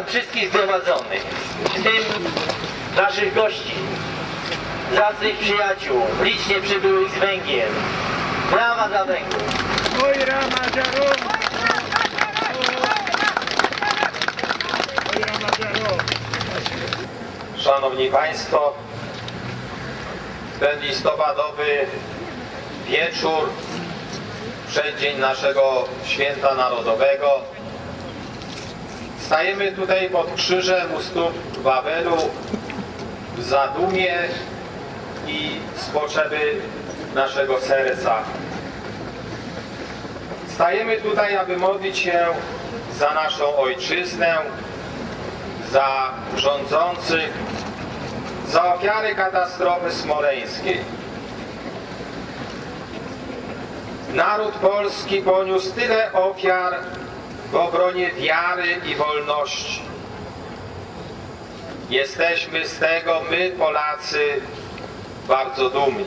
Witam wszystkich zgromadzonych, w tym naszych gości, zacnych przyjaciół, licznie przybyłych z Węgier. Brawa dla Węgrów. Szanowni Państwo, ten listopadowy wieczór, przeddzień naszego święta narodowego, stajemy tutaj pod krzyżem u stóp Wawelu w zadumie i z potrzeby naszego serca. Stajemy tutaj, aby modlić się za naszą ojczyznę, za rządzących, za ofiary katastrofy smoleńskiej. Naród polski poniósł tyle ofiar w obronie wiary i wolności. Jesteśmy z tego, my Polacy, bardzo dumni.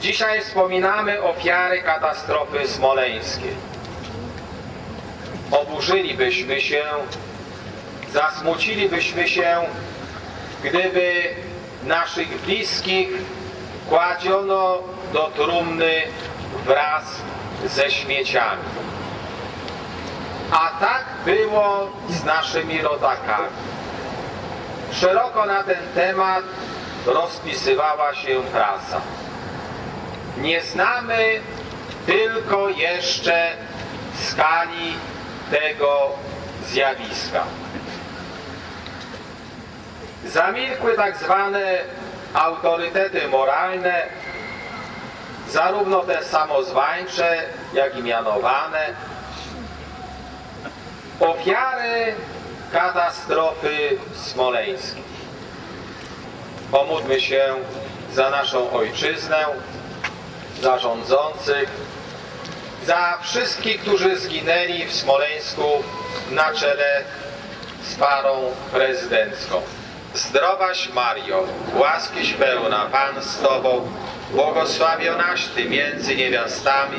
Dzisiaj wspominamy ofiary katastrofy smoleńskiej. Oburzylibyśmy się zasmucilibyśmy się, gdyby naszych bliskich kładziono do trumny wraz ze śmieciami. Było z naszymi rodakami. Szeroko na ten temat rozpisywała się prasa. Nie znamy tylko jeszcze skali tego zjawiska. Zamilkły tak zwane autorytety moralne, zarówno te samozwańcze, jak i mianowane, ofiary katastrofy smoleńskiej. Pomódlmy się za naszą ojczyznę, za rządzących, za wszystkich, którzy zginęli w Smoleńsku na czele z parą prezydencką. Zdrowaś Mario, łaskiś pełna, Pan z Tobą, błogosławionaś Ty między niewiastami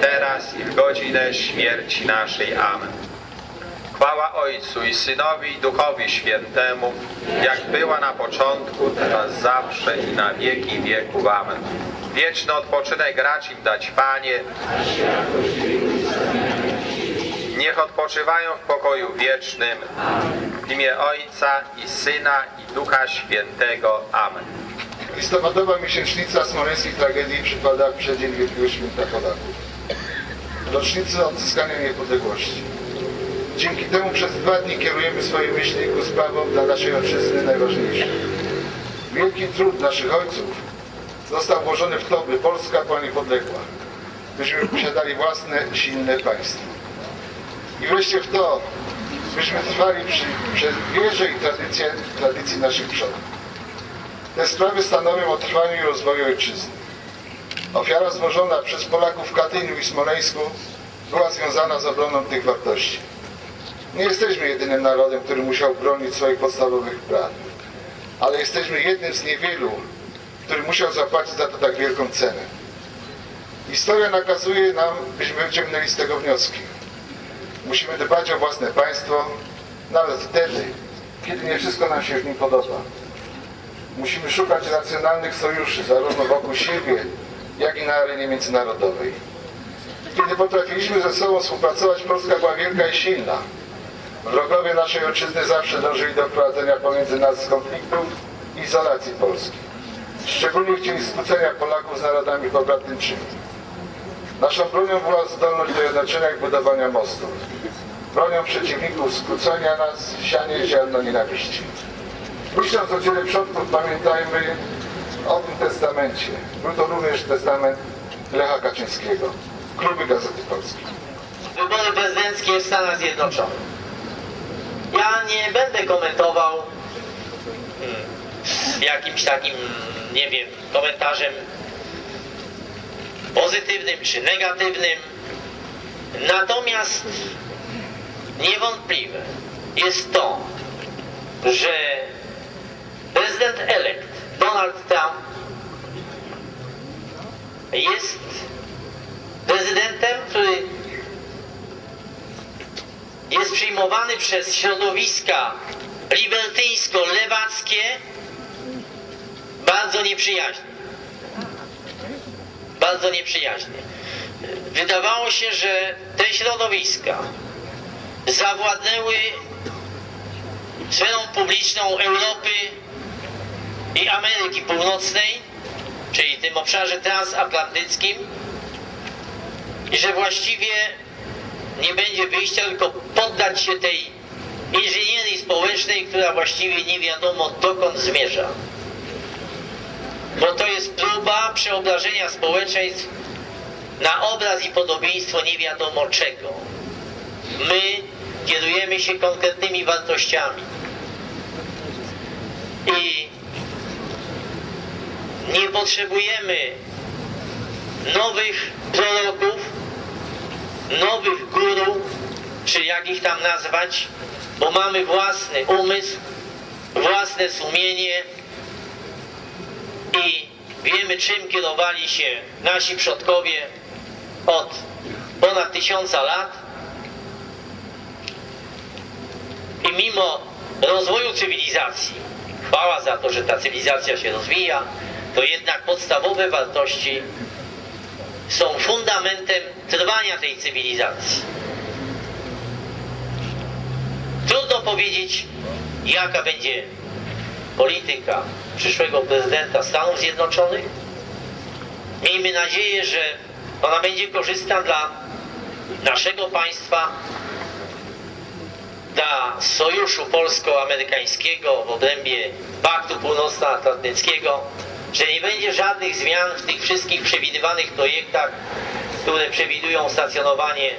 teraz i w godzinę śmierci naszej. Amen. Chwała Ojcu i Synowi i Duchowi Świętemu, jak była na początku, teraz zawsze i na wieki wieków. Amen. Wieczny odpoczynek racz im dać, Panie. Niech odpoczywają w pokoju wiecznym. W imię Ojca i Syna i Ducha Świętego. Amen. Listopadowa miesięcznica smoleńskiej tragedii przypada w przeddzień Wielkiego Święta Polaków. Rocznicy odzyskania niepodległości. Dzięki temu przez dwa dni kierujemy swoje myśli ku sprawom dla naszej ojczyzny najważniejszych. Wielki trud naszych ojców został włożony w to, by Polska była niepodległa, byśmy posiadali własne, silne państwo. I wreszcie w to, byśmy trwali przy, przy wierze i tradycji, tradycji naszych przodków. Te sprawy stanowią o trwaniu i rozwoju ojczyzny. Ofiara złożona przez Polaków w Katyniu i Smoleńsku była związana z obroną tych wartości. Nie jesteśmy jedynym narodem, który musiał bronić swoich podstawowych praw, ale jesteśmy jednym z niewielu, który musiał zapłacić za to tak wielką cenę. Historia nakazuje nam, byśmy wyciągnęli z tego wnioski. Musimy dbać o własne państwo, nawet wtedy, kiedy nie wszystko nam się w nim podoba. Musimy szukać racjonalnych sojuszy, zarówno wokół siebie, jak i na arenie międzynarodowej. Kiedy potrafiliśmy ze sobą współpracować, Polska była wielka i silna. Wrogowie naszej ojczyzny zawsze dążyli do wprowadzenia pomiędzy nas konfliktów i izolacji Polski. Szczególnie chcieli skłócenia Polaków z narodami pobratymczymi. Naszą bronią była zdolność do jednoczenia i budowania mostów. Bronią przeciwników skłócenia nas, sianie ziarno nienawiści. Myśląc o dziele przodków, pamiętajmy o tym testamencie. Był to również testament Lecha Kaczyńskiego, kluby Gazety Polskiej. Wybory prezydenckie w Stanach Zjednoczonych. Ja nie będę komentował hmm, jakimś takim, nie wiem, komentarzem pozytywnym czy negatywnym. Natomiast niewątpliwe jest to, że prezydent elekt Jest prezydentem, który jest przyjmowany przez środowiska libertyńsko-lewackie bardzo nieprzyjaźnie. Bardzo nieprzyjaźnie. Wydawało się, że te środowiska zawładnęły sferą publiczną Europy i Ameryki Północnej, czyli tym obszarze transatlantyckim i że właściwie nie będzie wyjścia, tylko poddać się tej inżynierii społecznej, która właściwie nie wiadomo dokąd zmierza. Bo to jest próba przeobrażenia społeczeństw na obraz i podobieństwo nie wiadomo czego. My kierujemy się konkretnymi wartościami. I nie potrzebujemy nowych proroków, nowych guru, czy jak ich tam nazwać, bo mamy własny umysł, własne sumienie i wiemy czym kierowali się nasi przodkowie od ponad tysiąca lat. I mimo rozwoju cywilizacji, chwała za to, że ta cywilizacja się rozwija, to jednak podstawowe wartości są fundamentem trwania tej cywilizacji. Trudno powiedzieć, jaka będzie polityka przyszłego prezydenta Stanów Zjednoczonych. Miejmy nadzieję, że ona będzie korzystna dla naszego państwa, dla sojuszu polsko-amerykańskiego w obrębie Paktu Północnoatlantyckiego, że nie będzie żadnych zmian w tych wszystkich przewidywanych projektach, które przewidują stacjonowanie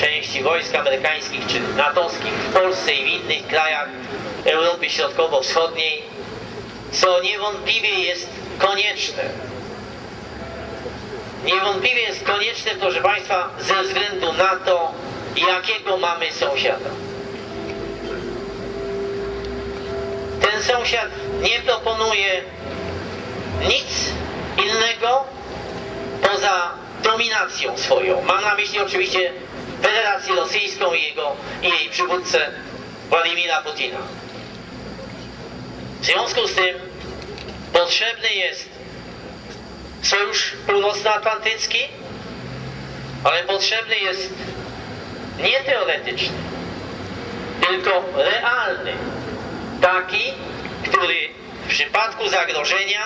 części wojsk amerykańskich czy natowskich w Polsce i w innych krajach Europy Środkowo-Wschodniej, co niewątpliwie jest konieczne. Niewątpliwie jest konieczne, proszę Państwa, ze względu na to, jakiego mamy sąsiada. Ten sąsiad nie proponuje nic innego poza dominacją swoją. Mam na myśli oczywiście Federację Rosyjską i, jego, i jej przywódcę Władimira Putina. W związku z tym potrzebny jest sojusz północnoatlantycki, ale potrzebny jest nie teoretyczny, tylko realny. Taki, który w przypadku zagrożenia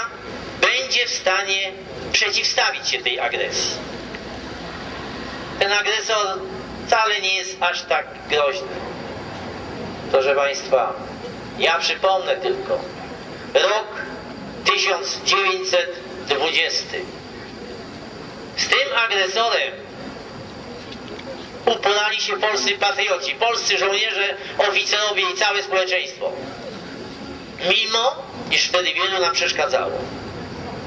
będzie w stanie przeciwstawić się tej agresji. Ten agresor wcale nie jest aż tak groźny. Proszę Państwa, ja przypomnę tylko rok 1920. Z tym agresorem uporali się polscy patrioci, polscy żołnierze, oficerowie i całe społeczeństwo. Mimo, iż wtedy wielu nam przeszkadzało.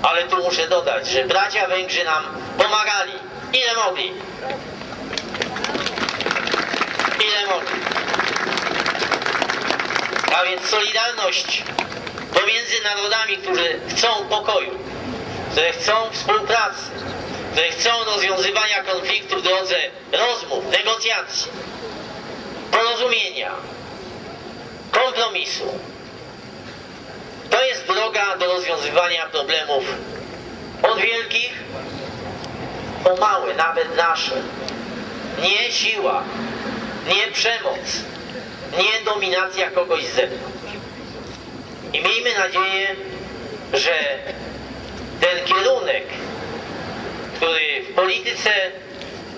Ale tu muszę dodać, że bracia Węgrzy nam pomagali, ile mogli. ile mogli. A więc solidarność pomiędzy narodami, które chcą pokoju, które chcą współpracy, które chcą rozwiązywania konfliktu w drodze rozmów, negocjacji, porozumienia, kompromisu. To jest droga do rozwiązywania problemów od wielkich po małe, nawet nasze. Nie siła, nie przemoc, nie dominacja kogoś z zewnątrz. I miejmy nadzieję, że ten kierunek, który w polityce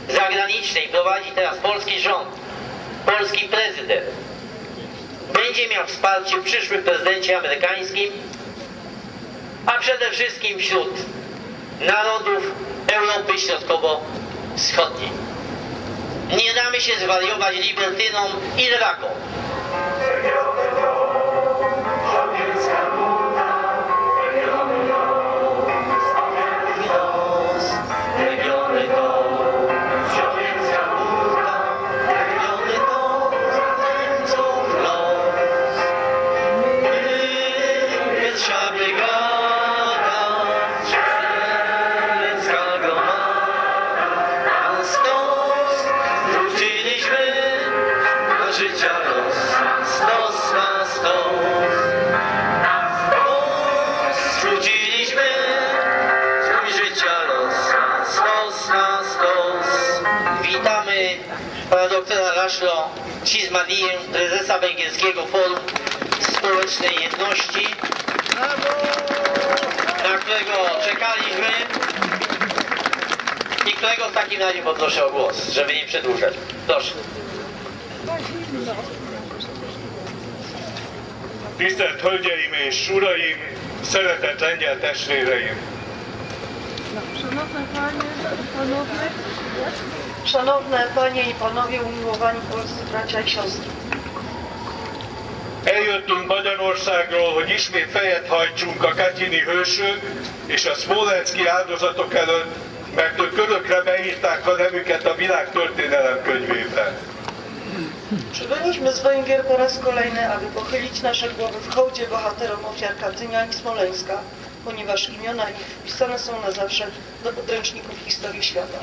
zagranicznej prowadzi teraz polski rząd, polski prezydent, będzie miał wsparcie w przyszłym prezydencie amerykańskim, a przede wszystkim wśród narodów Europy Środkowo-Wschodniej. Nie damy się zwariować libertynom i lewakom. Życia los, stos na stos. Wróciliśmy swój życia los, stos na stos. Witamy pana doktora Laszlo Cizmadiję, prezesa Węgierskiego Forum Społecznej Jedności, na którego czekaliśmy i którego w takim razie poproszę o głos, żeby nie przedłużać. Proszę. Tisztelt Hölgyeim és Uraim, szeretett lengyel testvéreim! Szanowne Panie, i Panowie, umiłowani polscy bracia i siostry. Eljöttünk Magyarországról, hogy ismét fejet hajtsunk a katyini hősök és a szmolenszki áldozatok előtt, mert ők örökre beírták a nevüket a világ történelem könyvébe. Przybyliśmy z Węgier po raz kolejny, aby pochylić nasze głowy w hołdzie bohaterom ofiar Katynia i Smoleńska, ponieważ imiona ich wpisane są na zawsze do podręczników historii świata.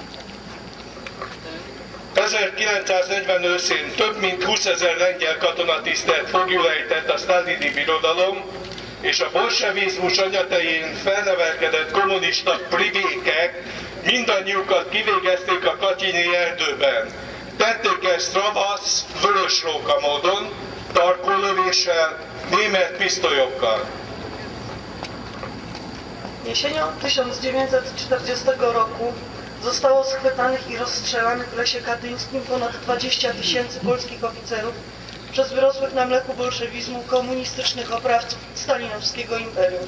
1940 őszén több mint 20 ezer lengyel katonatisztelt fogjulejtett a sztálini birodalom, és a bolsevizmus anyatején felnevelkedett kommunista privékek mindannyiukat kivégezték a katyini erdőben. Tették ezt vörös róka módon, német pisztolyokkal. Jesienią 1940 roku zostało schwytanych i rozstrzelanych w lesie katyńskim ponad 20 tysięcy polskich oficerów przez wyrosłych na mleku bolszewizmu komunistycznych oprawców stalinowskiego imperium.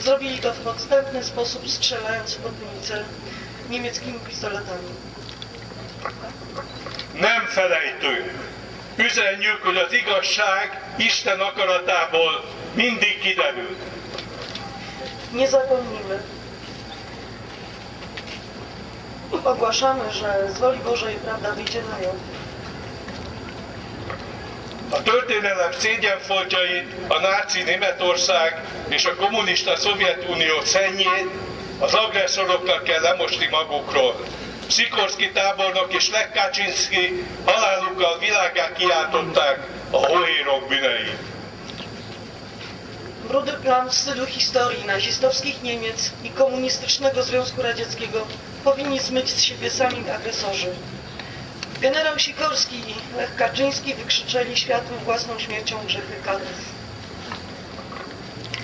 Zrobili to w podstępny sposób, strzelając w potnicę niemieckimi pistoletami. Nem felejtünk. Üzenjük, hogy az igazság Isten akaratából mindig kiderül. Nie zapomnimy. Ogłaszamy, że z woli Bożej prawda wyjdzie na jaw. A történelem szégyenfoltjait, a náci Németország és a kommunista Szovjetunió szennyét az agresszorokkal kell lemosni magukról. Sikorszki tábornok és Lech Kaczynszki halálukkal világá kiáltották a hoérok bűneit. Brudy plam w stylu historii nazistowskich Niemiec i komunistycznego Związku Radzieckiego powinni zmyć z siebie sami agresorzy. Generał Sikorski i Lech Kaczyński wykrzyczeli światu własną śmiercią grzechy kadów.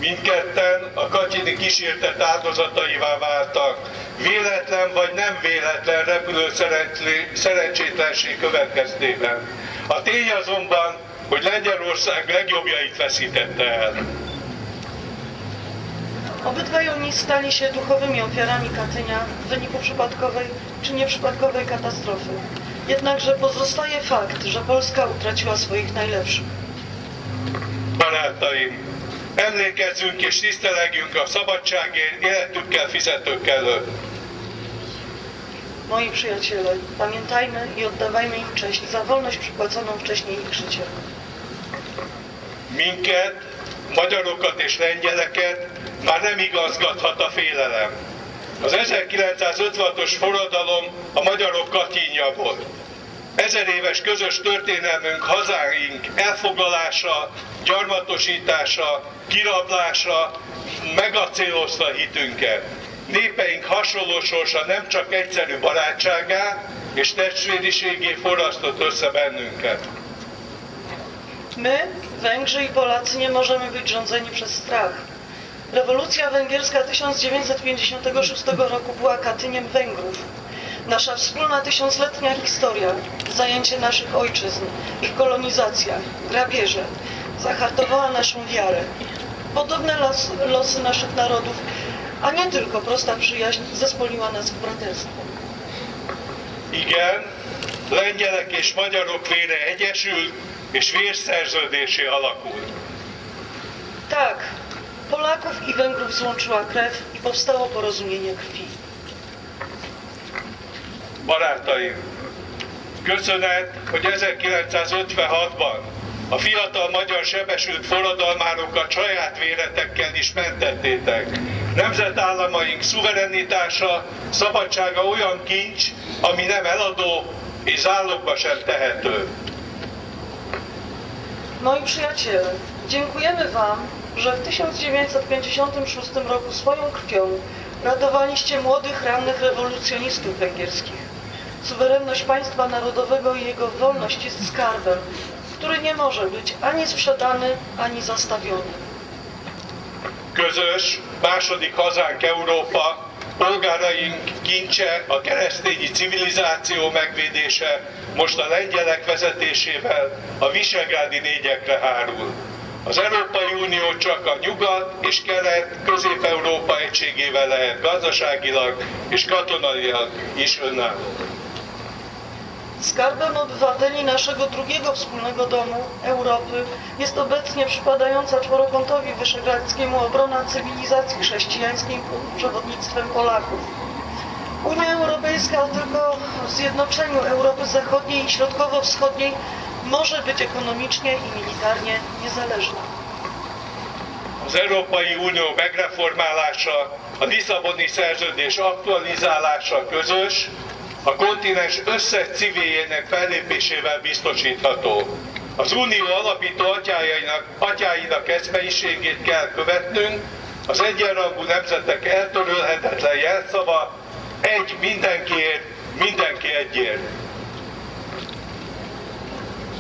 Mindketten a katyni kísértet áldozataivá váltak, véletlen vagy nem véletlen repülő szerencsé- szerencsétlenség következtében. A tény azonban, hogy Lengyelország legjobbjait veszítette el. Obydwaj oni stali się duchowymi ofiarami Katynia w wyniku przypadkowej czy nieprzypadkowej katastrofy. Jednakże pozostaje fakt, że Polska utraciła swoich najlepszych. Barátaim, emlékezzünk és tisztelegjünk a szabadságért életükkel fizetők előtt. Moi przyjaciele, pamiętajmy i oddawajmy im cześć za wolność przypłaconą wcześniej ich życiem. Minket, magyarokat és lengyeleket már nem igazgathat a félelem. Az 1956-os forradalom a magyarok katínja volt. Ezer éves közös történelmünk hazáink elfoglalása, gyarmatosítása, kirablása megacélozta hitünket. Népeink hasonló sorsa nem csak egyszerű barátságá és testvériségé forrasztott össze bennünket. My, Węgrzy i Polacy, nie możemy być rządzeni przez strach. Rewolucja węgierska 1956 roku była katyniem Węgrów. Nasza wspólna tysiącletnia historia, zajęcie naszych ojczyzn, ich kolonizacja, grabieże, zahartowała naszą wiarę. Podobne los, losy naszych narodów, a nie tylko prosta przyjaźń, zespoliła nas w braterstwo. Igen, lengyelek és magyarok vére egyesült, és vérszerződésé alakult. Tak, Polaków i Węgrów złączyła krew i powstało porozumienie krwi. Barátaim, köszönet, hogy 1956-ban a fiatal magyar sebesült forradalmárokat saját véretekkel is mentettétek. Nemzetállamaink szuverenitása, szabadsága olyan kincs, ami nem eladó és zálogba sem tehető. Moi przyjaciele, dziękujemy Wam, że w 1956 roku swoją krwią ratowaliście młodych, rannych rewolucjonistów węgierskich. Suwerenność państwa narodowego i jego wolność jest skarbem, który nie może być ani sprzedany, ani zastawiony. Közös, második hazánk Európa, polgáraink kincse, a keresztényi civilizáció megvédése most a lengyelek vezetésével a visegrádi négyekre hárul. Az Európai Unió csak a nyugat és kelet, közép-európa egységével lehet gazdaságilag és katonailag is önálló. Skarbem obywateli naszego drugiego wspólnego domu, Europy, jest obecnie przypadająca czworokątowi wyszehradzkiemu obrona cywilizacji chrześcijańskiej pod przewodnictwem Polaków. Unia Europejska tylko w zjednoczeniu Europy Zachodniej i Środkowo-Wschodniej może być ekonomicznie i militarnie niezależna. Az Európai Unió megreformálása, a Lisszaboni szerződés aktualizálása közös, a kontinens összes civiljének fellépésével biztosítható. Az Unió alapító atyáinak, atyáinak eszmeiségét kell követnünk, az egyenrangú nemzetek eltörölhetetlen jelszava, egy mindenkiért, mindenki egyért.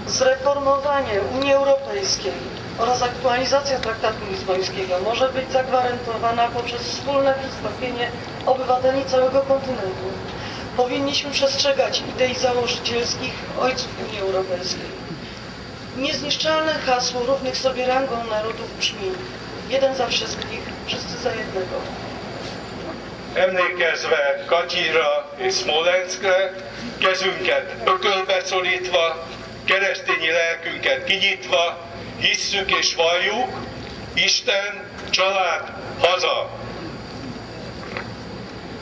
Zreformowanie Unii Europejskiej oraz aktualizacja traktatu lizbońskiego może być zagwarantowana poprzez wspólne przystąpienie obywateli całego kontynentu. Powinniśmy przestrzegać idei założycielskich ojców Unii Europejskiej. Niezniszczalne hasło równych sobie rangą narodów brzmi jeden za wszystkich, wszyscy za jednego. Emlékezve Katyinra és Smolenskre, kezünket ökölbe szorítva, keresztényi lelkünket kinyitva, hisszük és valljuk, Isten, család, haza.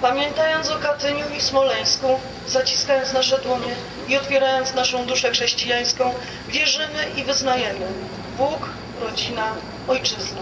Pamiętając o Katyniu i Smoleńsku, zaciskając nasze dłonie i otwierając naszą duszę chrześcijańską, wierzymy i wyznajemy Bóg, rodzina, ojczyzna.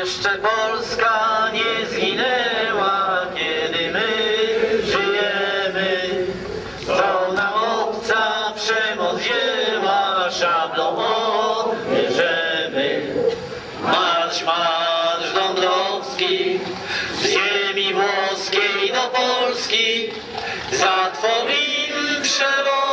Polska nie zginęła, kiedy my żyjemy. Co nam obca przemoc wzięła, szablą odbierzemy. Marsz, marsz Dąbrowski, z ziemi włoskiej do Polski, za Twoim przewodem